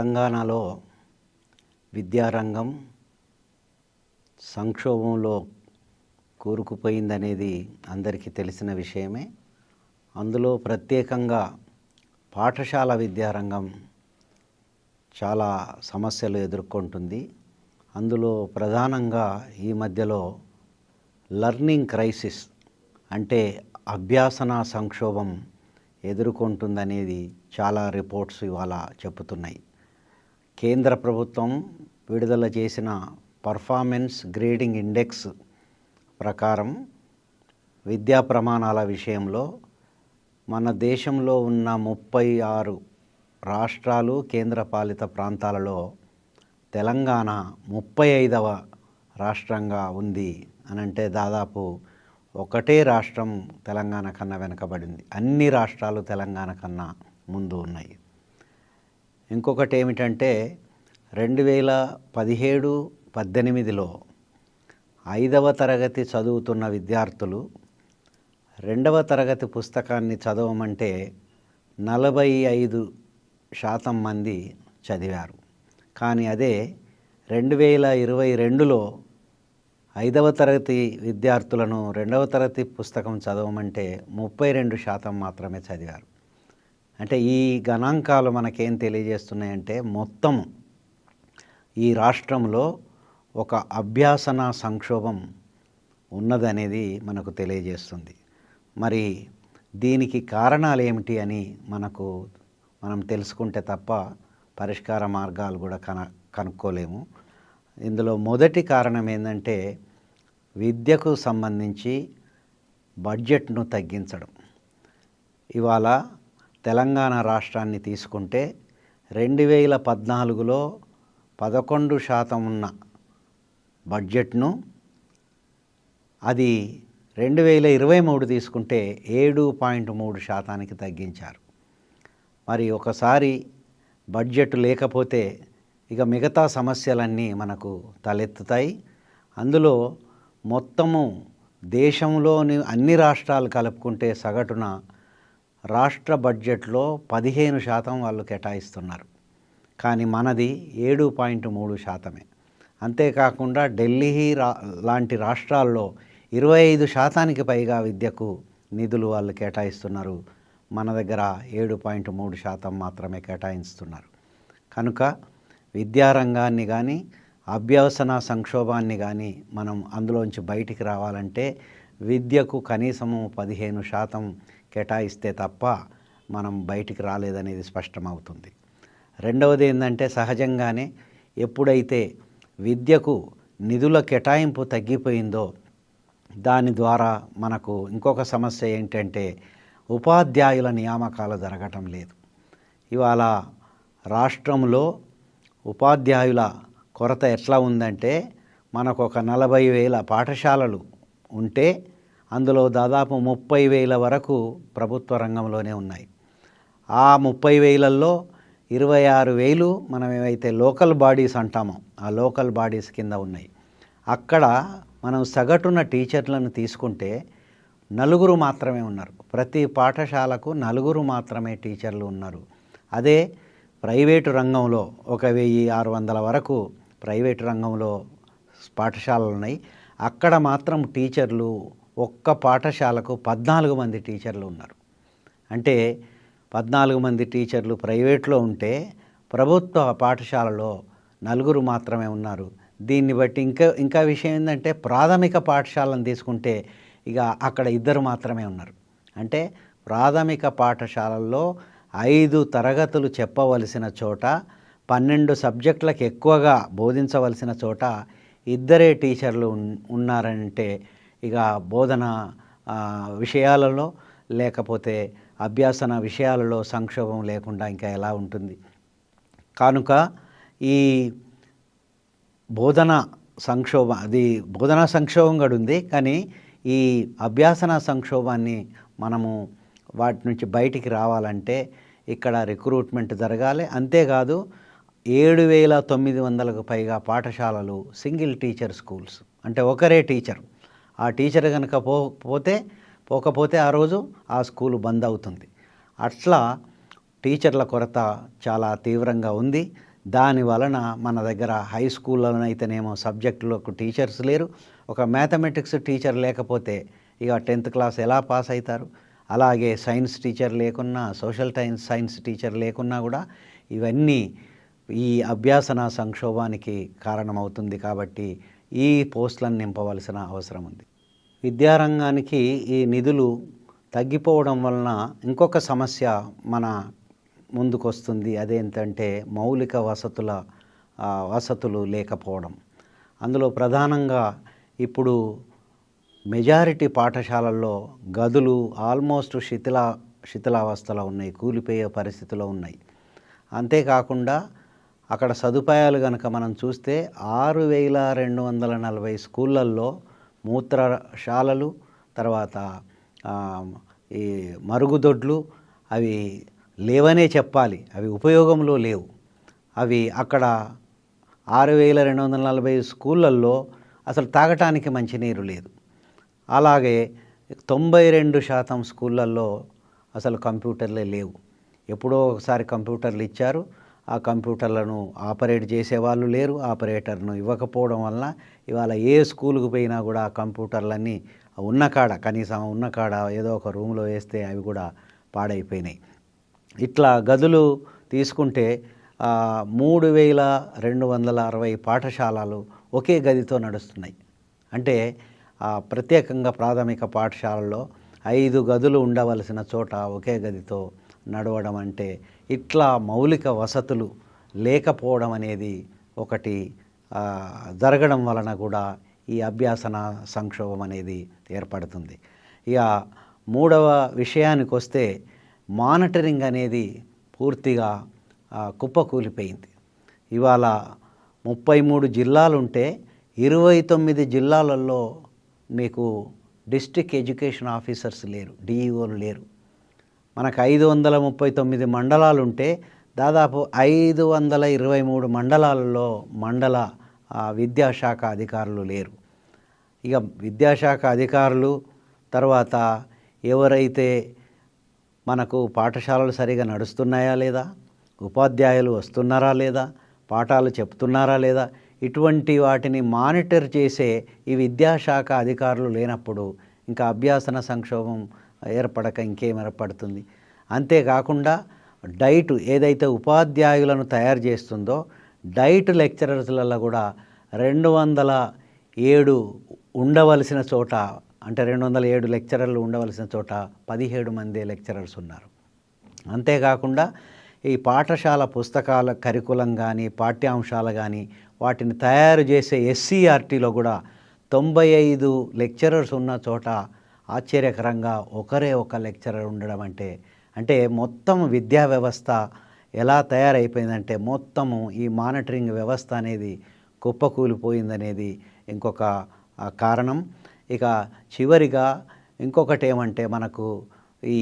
తెలంగాణలో విద్యారంగం సంక్షోభంలో కూరుకుపోయిందనేది అందరికీ తెలిసిన విషయమే. అందులో ప్రత్యేకంగా పాఠశాల విద్యారంగం చాలా సమస్యలు ఎదుర్కొంటుంది. అందులో ప్రధానంగా ఈ మధ్యలో లర్నింగ్ క్రైసిస్ అంటే అభ్యాసన సంక్షోభం ఎదుర్కొంటుందనేది చాలా రిపోర్ట్స్ ఇవాళ చెబుతున్నాయి. కేంద్ర ప్రభుత్వం విడుదల చేసిన పర్ఫార్మెన్స్ గ్రేడింగ్ ఇండెక్స్ ప్రకారం విద్యా ప్రమాణాల విషయంలో మన దేశంలో ఉన్న ముప్పై ఆరు రాష్ట్రాలు కేంద్రపాలిత ప్రాంతాలలో తెలంగాణ ముప్పై ఐదవ రాష్ట్రంగా ఉంది అని అంటే దాదాపు ఒకటే రాష్ట్రం తెలంగాణ కన్నా వెనకబడింది. అన్ని రాష్ట్రాలు తెలంగాణ కన్నా ముందు ఉన్నాయి. ఇంకొకటి ఏమిటంటే రెండు వేల పదిహేడు పద్దెనిమిదిలో ఐదవ తరగతి చదువుతున్న విద్యార్థులు రెండవ తరగతి పుస్తకాన్ని చదవమంటే నలభై ఐదు శాతం మంది చదివారు. కానీ అదే రెండు వేల ఇరవై రెండులో ఐదవ తరగతి విద్యార్థులను రెండవ తరగతి పుస్తకం చదవమంటే ముప్పై రెండు శాతం మాత్రమే చదివారు. అంటే ఈ గణాంకాలు మనకేం తెలియజేస్తున్నాయంటే మొత్తం ఈ రాష్ట్రంలో ఒక అభ్యాసన సంక్షోభం ఉన్నదనేది మనకు తెలియజేస్తుంది. మరి దీనికి కారణాలు ఏమిటి అని మనకు మనం తెలుసుకుంటే తప్ప పరిష్కార మార్గాలు కూడా కన కనుక్కోలేము. ఇందులో మొదటి కారణం ఏంటంటే విద్యకు సంబంధించి బడ్జెట్ను తగ్గించడం. ఇవాళ తెలంగాణ రాష్ట్రాన్ని తీసుకుంటే రెండు వేల పద్నాలుగులో పదకొండు శాతం ఉన్న బడ్జెట్ను అది రెండు వేల ఇరవై మూడు తీసుకుంటే ఏడు పాయింట్ మూడు శాతానికి తగ్గించారు. మరి ఒకసారి బడ్జెట్ లేకపోతే ఇక మిగతా సమస్యలన్నీ మనకు తలెత్తుతాయి. అందులో మొత్తము దేశంలోని అన్ని రాష్ట్రాలు కలుపుకుంటే సగటున రాష్ట్ర బడ్జెట్లో పదిహేను శాతం వాళ్ళు కేటాయిస్తున్నారు. కానీ మనది ఏడు పాయింట్ మూడు శాతమే. అంతేకాకుండా ఢిల్లీ రా లాంటి రాష్ట్రాల్లో ఇరవై ఐదు శాతానికి పైగా విద్యకు నిధులు వాళ్ళు కేటాయిస్తున్నారు. మన దగ్గర ఏడు పాయింట్ మూడు శాతం మాత్రమే కేటాయిస్తున్నారు. కనుక విద్యారంగాన్ని కానీ అభ్యవసన సంక్షోభాన్ని కానీ మనం అందులోంచి బయటికి రావాలంటే విద్యకు కనీసము పదిహేను శాతం కేటాయిస్తే తప్ప మనం బయటికి రాలేదనేది స్పష్టమవుతుంది. రెండవది ఏంటంటే సహజంగానే ఎప్పుడైతే విద్యకు నిధుల కేటాయింపు తగ్గిపోయిందో దాని ద్వారా మనకు ఇంకొక సమస్య ఏంటంటే ఉపాధ్యాయుల నియామకాలు జరగటం లేదు. ఇవాళ రాష్ట్రంలో ఉపాధ్యాయుల కొరత ఎట్లా ఉందంటే మనకు ఒక నలభై వేల పాఠశాలలు ఉంటే అందులో దాదాపు ముప్పై వేల వరకు ప్రభుత్వ రంగంలోనే ఉన్నాయి. ఆ ముప్పై వేలల్లో ఇరవై ఆరు వేలు మనం ఏవైతే లోకల్ బాడీస్ అంటామో ఆ లోకల్ బాడీస్ కింద ఉన్నాయి. అక్కడ మనం సగటున టీచర్లను తీసుకుంటే నలుగురు మాత్రమే ఉన్నారు. ప్రతి పాఠశాలకు నలుగురు మాత్రమే టీచర్లు ఉన్నారు. అదే ప్రైవేటు రంగంలో ఒక వెయ్యి ఆరు వందల వరకు ప్రైవేటు రంగంలో పాఠశాలలు ఉన్నాయి అక్కడ మాత్రం టీచర్లు ఒక్క పాఠశాలకు పద్నాలుగు మంది టీచర్లు ఉన్నారు. అంటే పద్నాలుగు మంది టీచర్లు ప్రైవేట్లో ఉంటే ప్రభుత్వ పాఠశాలలో నలుగురు మాత్రమే ఉన్నారు. దీన్ని బట్టి ఇంకా ఇంకా విషయం ఏంటంటే ప్రాథమిక పాఠశాలను తీసుకుంటే ఇక అక్కడ ఇద్దరు మాత్రమే ఉన్నారు. అంటే ప్రాథమిక పాఠశాలల్లో ఐదు తరగతులు చెప్పవలసిన చోట పన్నెండు సబ్జెక్టులకు ఎక్కువగా బోధించవలసిన చోట ఇద్దరే టీచర్లు ఉన్నారంటే ఇక బోధన విషయాలలో లేకపోతే అభ్యాసన విషయాలలో సంక్షోభం లేకుండా ఇంకా ఎలా ఉంటుంది? కనుక ఈ బోధన సంక్షోభం అది బోధన సంక్షోభం కూడా ఉంది కానీ ఈ అభ్యాసన సంక్షోభాన్ని మనము వాటి నుంచి బయటికి రావాలంటే ఇక్కడ రిక్రూట్మెంట్ జరగాలి. అంతేకాదు ఏడు వేల తొమ్మిది వందలకు పైగా పాఠశాలలు సింగిల్ టీచర్ స్కూల్స్ అంటే ఒకరే టీచర్. ఆ టీచర్ కనుక పో పోతే పోకపోతే ఆ రోజు ఆ స్కూలు బంద్ అవుతుంది. అట్లా టీచర్ల కొరత చాలా తీవ్రంగా ఉంది. దాని వలన మన దగ్గర హై స్కూల్లోనైతేనేమో సబ్జెక్టులకు టీచర్స్ లేరు. ఒక మ్యాథమెటిక్స్ టీచర్ లేకపోతే ఇక టెన్త్ క్లాస్ ఎలా పాస్ అవుతారు అలాగే సైన్స్ టీచర్ లేకున్నా సోషల్ సైన్స్ సైన్స్ టీచర్ లేకున్నా కూడా ఇవన్నీ ఈ అభ్యాసన సంక్షోభానికి కారణమవుతుంది కాబట్టి ఈ పోస్టులను నింపవలసిన అవసరం ఉంది. విద్యారంగానికి ఈ నిధులు తగ్గిపోవడం వలన ఇంకొక సమస్య మన ముందుకొస్తుంది. అదేంటంటే మౌలిక వసతుల వసతులు లేకపోవడం. అందులో ప్రధానంగా ఇప్పుడు మెజారిటీ పాఠశాలల్లో గదులు ఆల్మోస్ట్ శిథిల శిథిలావస్థలో ఉన్నాయి. కూలిపోయే పరిస్థితిలో ఉన్నాయి. అంతేకాకుండా అక్కడ సదుపాయాలు కనుక మనం చూస్తే ఆరు వేల రెండు వందల నలభై స్కూళ్ళల్లో మూత్రశాలలు తర్వాత ఈ మరుగుదొడ్లు అవి లేవనే చెప్పాలి. అవి ఉపయోగంలో లేవు. అవి అక్కడ ఆరు వేల రెండు వందల నలభై స్కూళ్ళల్లో అసలు తాగటానికి మంచినీరు లేదు. అలాగే తొంభై రెండు శాతం స్కూళ్ళల్లో అసలు కంప్యూటర్లే లేవు. ఎప్పుడో ఒకసారి కంప్యూటర్లు ఇచ్చారు. ఆ కంప్యూటర్లను ఆపరేట్ చేసేవాళ్ళు లేరు ఆపరేటర్ను ఇవ్వకపోవడం వలన ఇవాళ ఏ స్కూల్కి పోయినా కూడా ఆ కంప్యూటర్లన్నీ ఉన్న కాడ కనీసం ఉన్న కాడ ఏదో ఒక రూమ్లో వేస్తే అవి కూడా పాడైపోయినాయి. ఇట్లా గదులు తీసుకుంటే మూడు వేల రెండు వందల అరవై పాఠశాలలు ఒకే గదితో నడుస్తున్నాయి. అంటే ప్రత్యేకంగా ప్రాథమిక పాఠశాలలో ఐదు గదులు ఉండవలసిన చోట ఒకే గదితో నడవడం అంటే ఇట్లా మౌలిక వసతులు లేకపోవడం అనేది ఒకటి జరగడం వలన కూడా ఈ అభ్యాసన సంక్షోభం అనేది ఏర్పడుతుంది. ఇక మూడవ విషయానికి వస్తే మానిటరింగ్ అనేది పూర్తిగా కుప్పకూలిపోయింది. ఇవాళ ముప్పై మూడు జిల్లాలుంటే ఇరవై తొమ్మిది జిల్లాలలో మీకు డిస్ట్రిక్ట్ ఎడ్యుకేషన్ ఆఫీసర్స్ లేరు డిఈఓలు లేరు. మనకు ఐదు వందల ముప్పై తొమ్మిది మండలాలు ఉంటే దాదాపు ఐదు వందల ఇరవై మూడు మండలాలలో మండల విద్యాశాఖ అధికారులు లేరు. ఇక విద్యాశాఖ అధికారులు తర్వాత ఎవరైతే మనకు పాఠశాలలు సరిగా నడుస్తున్నాయా లేదా ఉపాధ్యాయులు వస్తున్నారా లేదా పాఠాలు చెప్తున్నారా లేదా ఇటువంటి వాటిని మానిటర్ చేసే ఈ విద్యాశాఖ అధికారులు లేనప్పుడు ఇంకా అభ్యాసన సంక్షోభం ఏర్పడక ఇంకేం ఏర్పడుతుంది. అంతేకాకుండా డైట్ ఏదైతే ఉపాధ్యాయులను తయారు చేస్తుందో డైట్ లెక్చరర్స్లలో కూడా రెండు వందల ఏడు ఉండవలసిన చోట అంటే రెండు వందల ఏడు లెక్చరర్లు ఉండవలసిన చోట పదిహేడు మంది లెక్చరర్స్ ఉన్నారు. అంతేకాకుండా ఈ పాఠశాల పుస్తకాల కరికులం కానీ పాఠ్యాంశాలు కానీ వాటిని తయారు చేసే ఎస్సీఆర్టీలో కూడా తొంభై ఐదు లెక్చరర్స్ ఉన్న చోట ఆశ్చర్యకరంగా ఒకరే ఒక లెక్చరర్ ఉండడం అంటే అంటే మొత్తం విద్యా వ్యవస్థ ఎలా తయారైపోయిందంటే మొత్తము ఈ మానిటరింగ్ వ్యవస్థ అనేది కుప్పకూలిపోయిందనేది ఇంకొక కారణం. ఇక చివరిగా ఇంకొకటి ఏమంటే మనకు ఈ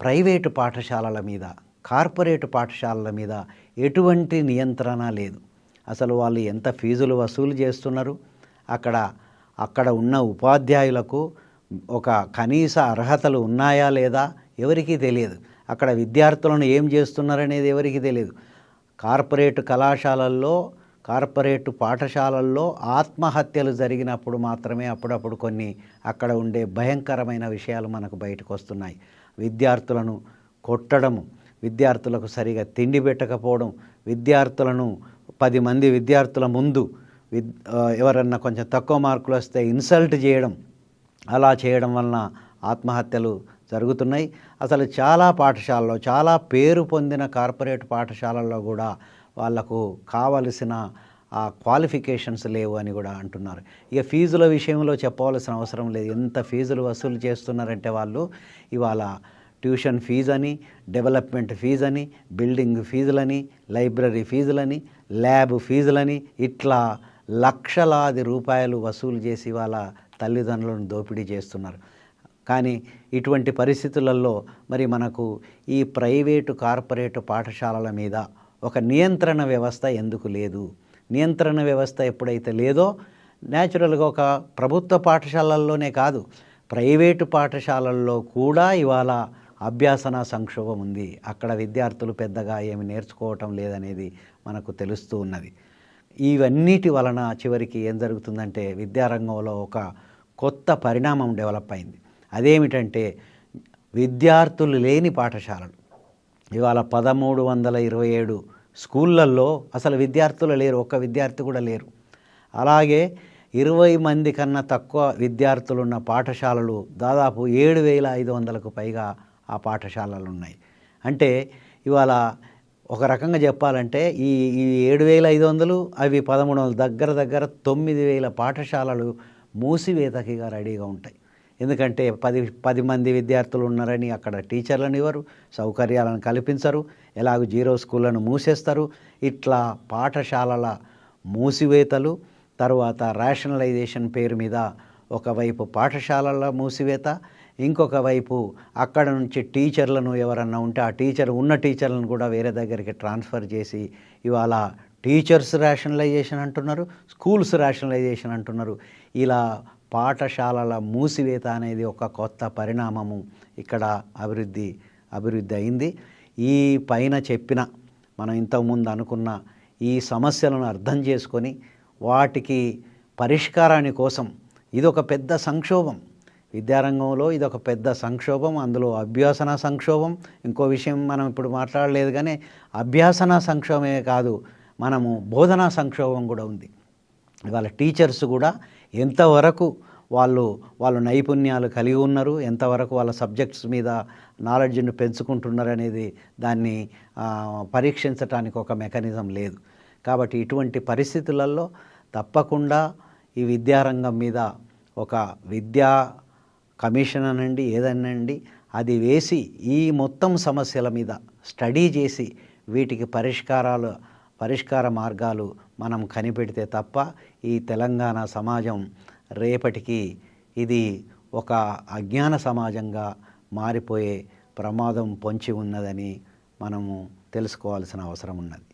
ప్రైవేటు పాఠశాలల మీద కార్పొరేట్ పాఠశాలల మీద ఎటువంటి నియంత్రణ లేదు. అసలు వాళ్ళు ఎంత ఫీజులు వసూలు చేస్తున్నారు? అక్కడ అక్కడ ఉన్న ఉపాధ్యాయులకు ఒక కనీస అర్హతలు ఉన్నాయా లేదా ఎవరికీ తెలియదు. అక్కడ విద్యార్థులను ఏం చేస్తున్నారనేది ఎవరికీ తెలియదు. కార్పొరేట్ కళాశాలల్లో కార్పొరేట్ పాఠశాలల్లో ఆత్మహత్యలు జరిగినప్పుడు మాత్రమే అప్పుడప్పుడు కొన్ని అక్కడ ఉండే భయంకరమైన విషయాలు మనకు బయటకు వస్తున్నాయి విద్యార్థులను కొట్టడము విద్యార్థులకు సరిగా తిండి పెట్టకపోవడం విద్యార్థులను పది మంది విద్యార్థుల ముందు విద్ ఎవరన్నా కొంచెం తక్కువ మార్కులు వస్తే ఇన్సల్ట్ చేయడం అలా చేయడం వలన ఆత్మహత్యలు జరుగుతున్నాయి. అసలు చాలా పాఠశాలలో చాలా పేరు పొందిన కార్పొరేట్ పాఠశాలల్లో కూడా వాళ్ళకు కావలసిన ఆ క్వాలిఫికేషన్స్ లేవు అని కూడా అంటున్నారు. ఇక ఫీజుల విషయంలో చెప్పవలసిన అవసరం లేదు. ఎంత ఫీజులు వసూలు చేస్తున్నారంటే వాళ్ళు ఇవాళ ట్యూషన్ ఫీజు అని డెవలప్మెంట్ ఫీజు అని బిల్డింగ్ ఫీజులని లైబ్రరీ ఫీజులని ల్యాబ్ ఫీజులని ఇట్లా లక్షలాది రూపాయలు వసూలు చేసి వాళ్ళ తల్లిదండ్రులను దోపిడీ చేస్తున్నారు. కానీ ఇటువంటి పరిస్థితులలో మరి మనకు ఈ ప్రైవేటు కార్పొరేట్ పాఠశాలల మీద ఒక నియంత్రణ వ్యవస్థ ఎందుకు లేదు? నియంత్రణ వ్యవస్థ ఎప్పుడైతే లేదో న్యాచురల్గా ఒక ప్రభుత్వ పాఠశాలల్లోనే కాదు ప్రైవేటు పాఠశాలల్లో కూడా ఇవాళ అభ్యాసన సంక్షోభం ఉంది. అక్కడ విద్యార్థులు పెద్దగా ఏమి నేర్చుకోవటం లేదనేది మనకు తెలుస్తూ ఉన్నది. ఇవన్నిటి వలన చివరికి ఏం జరుగుతుందంటే విద్యారంగంలో ఒక కొత్త పరిణామం డెవలప్ అయింది. అదేమిటంటే విద్యార్థులు లేని పాఠశాలలు. ఇవాళ పదమూడు వందల ఇరవై ఏడు స్కూళ్ళల్లో అసలు విద్యార్థులు లేరు ఒక్క విద్యార్థి కూడా లేరు. అలాగే ఇరవై మంది కన్నా తక్కువ విద్యార్థులు ఉన్న పాఠశాలలు దాదాపు ఏడు వేల ఐదు వందలకు పైగా ఆ పాఠశాలలు ఉన్నాయి. అంటే ఇవాళ ఒక రకంగా చెప్పాలంటే ఈ ఈ ఏడు వేల ఐదు వందలు అవి పదమూడు వందలు దగ్గర దగ్గర తొమ్మిది వేల పాఠశాలలు మూసివేతకిగా రెడీగా ఉంటాయి. ఎందుకంటే పది పది మంది విద్యార్థులు ఉన్నారని అక్కడ టీచర్లను ఇవ్వరు సౌకర్యాలను కల్పించరు. ఎలాగో జీరో స్కూళ్ళను మూసేస్తారు. ఇట్లా పాఠశాలల మూసివేతలు తర్వాత రేషనలైజేషన్ పేరు మీద ఒకవైపు పాఠశాలల మూసివేత ఇంకొక వైపు అక్కడ నుంచి టీచర్లను ఎవరన్నా ఉంటే ఆ టీచర్ ఉన్న టీచర్లను కూడా వేరే దగ్గరికి ట్రాన్స్ఫర్ చేసి ఇవాళ టీచర్స్ రేషనలైజేషన్ అంటున్నారు స్కూల్స్ రేషనలైజేషన్ అంటున్నారు. ఇలా పాఠశాలల మూసివేత అనేది ఒక కొత్త పరిణామము ఇక్కడ అభివృద్ధి అభివృద్ధి అయింది. ఈ పైన చెప్పిన మనం ఇంతకుముందు అనుకున్న ఈ సమస్యలను అర్థం చేసుకొని వాటికి పరిష్కారాని కోసం ఇది ఒక పెద్ద సంక్షోభం. విద్యారంగంలో ఇది ఒక పెద్ద సంక్షోభం అందులో అభ్యాసన సంక్షోభం. ఇంకో విషయం మనం ఇప్పుడు మాట్లాడలేదు కానీ అభ్యాసన సంక్షోభమే కాదు మనము బోధనా సంక్షోభం కూడా ఉంది. ఇవాళ టీచర్స్ కూడా ఎంతవరకు వాళ్ళు వాళ్ళు నైపుణ్యాలు కలిగి ఉన్నారు ఎంతవరకు వాళ్ళ సబ్జెక్ట్స్ మీద నాలెడ్జ్ని పెంచుకుంటున్నారు అనేది దాన్ని పరీక్షించడానికి ఒక మెకానిజం లేదు. కాబట్టి ఇటువంటి పరిస్థితులలో తప్పకుండా ఈ విద్యారంగం మీద ఒక విద్యా కమిషన్ అనండి ఏదనండి అది వేసి ఈ మొత్తం సమస్యల మీద స్టడీ చేసి వీటికి పరిష్కారాలు పరిష్కార మార్గాలు మనం కనిపెడితే తప్ప ఈ తెలంగాణ సమాజం రేపటికి ఇది ఒక అజ్ఞాన సమాజంగా మారిపోయే ప్రమాదం పొంచి ఉన్నదని మనము తెలుసుకోవాల్సిన అవసరం ఉన్నది.